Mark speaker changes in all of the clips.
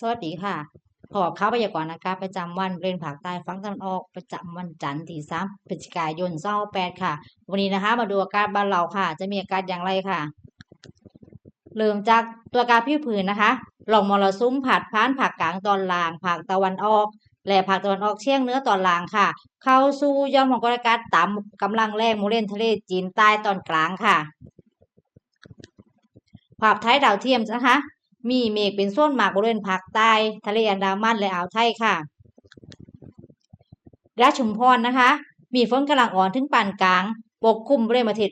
Speaker 1: สวัสดีค่ะพบกับข่าวพยากรณ์อากาศประจำวันบริเวณภาคใต้ฝั่งตะวันออกประจำวันจันทร์ที่3พฤศจิกายน2028ค่ะ วันนี้นะคะมาดูอากาศบ้านเราค่ะ จะมีอากาศอย่างไรค่ะ เริ่มจากตัวกาศผิวผืนนะคะลองมรสุมผัดผ่านภาคกลางตอนล่างภาคตะวันออก และภาคตะวันออกเฉียงเนื้อตอนล่างค่ะ เข้าสู่ย่อมความกดอากาศต่ำกำลังแรงโมเลนทะเลจีนใต้ตอนกลางค่ะภาพท้ายดาวเทียมนะคะ มีเมฆเป็นส่วนมากบริเวณภาคใต้ทะเลอันดามันและอ่าวไทยค่ะและชุมพรนะคะ มีฝนกำลังอ่อนถึงปานกลาง ปกคลุมบริเวณประเทศ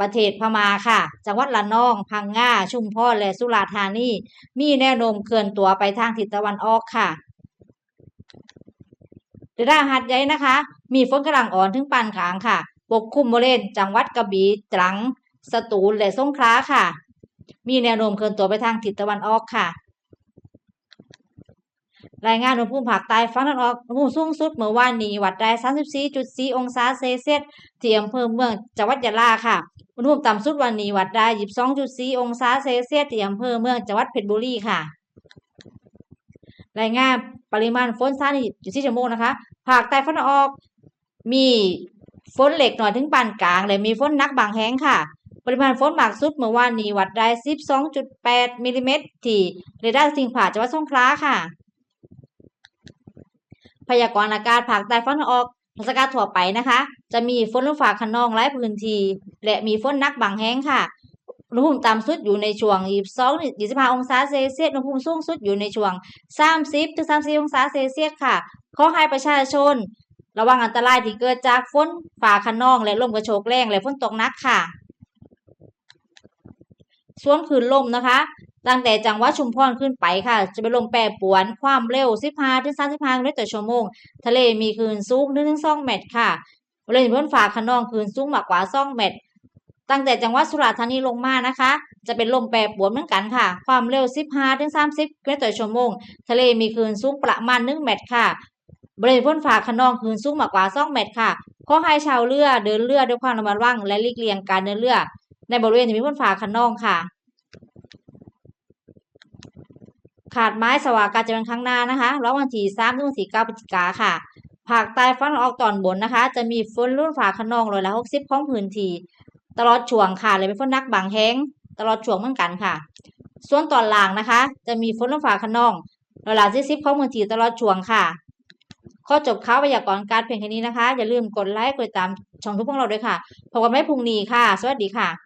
Speaker 1: ประเทศพม่าค่ะ จังหวัดละนอง พังงา ชุมพร และสุราษฎร์ธานี มีแนวโน้มเคลื่อนตัวไปทางทิศตะวันออกค่ะเดาร์หัดใหญ่นะคะ มีฝนกำลังอ่อนถึงปานกลางค่ะ ปกคลุมบริเวณจังหวัดกระบี่ตรัง สตูล และสงขลาค่ะ มีแนวโน้มเคลื่อนตัวไปทางทิศตะวันออกค่ะ รายงานอุณหภูมิภาคใต้ฝั่งตะวันออกอุณหภูมิสูงสุดเมื่อวานนี้วัดได้ 34.4 องศาเซลเซียสที่อำเภอเมืองจังหวัดยะลาค่ะ อุณหภูมิต่ำสุดวันนี้วัดได้ 22.4 องศาเซลเซียสที่อำเภอเมืองจังหวัดเพชรบุรีค่ะ รายงานปริมาณฝนฟ้าใน24ชั่วโมงนะคะ ภาคใต้ฝั่งตะวันออกมีฝนเล็กหน้อยถึงปานกลาง และมีฝนนักบางแห่งค่ะ ปริมาณฝนมากสุดเมื่อวานนี้วัดได้ 12.8มิลลิเมตรที่เรดาร์สิงห์ผาจังหวัดสงขลาค่ะ พยากรณ์อากาศภาคใต้ฝนออกภาคอากาศทั่วไปนะคะ จะมีฝนลงฟ้าคะนองหลายพื้นที่และมีฝนนักบางแห่งค่ะอุณหภูมิต่ำสุดอยู่ในช่วง 22 25 องศาเซลเซียส อุณหภูมิสูงสุดอยู่ในช่วง 30 ถึง 34 องศาเซลเซียสค่ะ ขอให้ประชาชน ระวังอันตรายที่เกิดจากฝนฟ้าคะนอง และลมกระโชกแรง และฝนตกหนักค่ะ ส่วนคลื่นลมนะคะ ตั้งแต่จังหวัดชุมพรขึ้นไปค่ะ จะเป็นลมแปรปวนความเร็ว 15ถึง35กิโลเมตรต่อชั่วโมง ทะเลมีคลื่นสูง1ถึง2เมตรค่ะบริเวณบนฝาคะนองคลื่นสูงมากกว่า2เมตรตั้งแต่จังหวัดสุราษฎร์ธานีลงมานะคะ จะเป็นลมแปรปรวนเหมือนกันค่ะ ความเร็ว 15ถึง30กิโลเมตรต่อชั่วโมง ทะเลมีคลื่นสูงประมาณ 1 เมตรค่ะ บริเวณพ้นฝาคะนองคลื่นสูงมากกว่า 2 เมตรค่ะ ขอให้ชาวเรือเดินเรือด้วยความระมัดระวังและหลีกเลี่ยงการเดินเรือ ในบริเวณที่มีพ้นฝาคะนองค่ะ ขาดไม้สวาการจะเป็นครั้งหน้านะคะระหว่างวันที่3ถึงวันที่9พฤศจิกาค่ะภาคใต้ฝั่งออกตอนบนนะคะ จะมีฝนรุ่นฝาคะนองร้อยละ60ของพื้นที่ตลอดช่วงค่ะเลยเป็นฝนนักบางแห้งตลอดช่วงเหมือนกันค่ะ ส่วนตอนล่างนะคะ จะมีฝนรุ่นฝาคะนองร้อยละ40ของพื้นที่ตลอดช่วงค่ะ ข้อจบข่าวพยากรณ์กาศเพียงแค่นี้นะคะ อย่าลืมกดไลค์กดติดตามช่องทุกพวกเราด้วยค่ะพบกันใหม่พรุ่งนี้ค่ะ สวัสดีค่ะ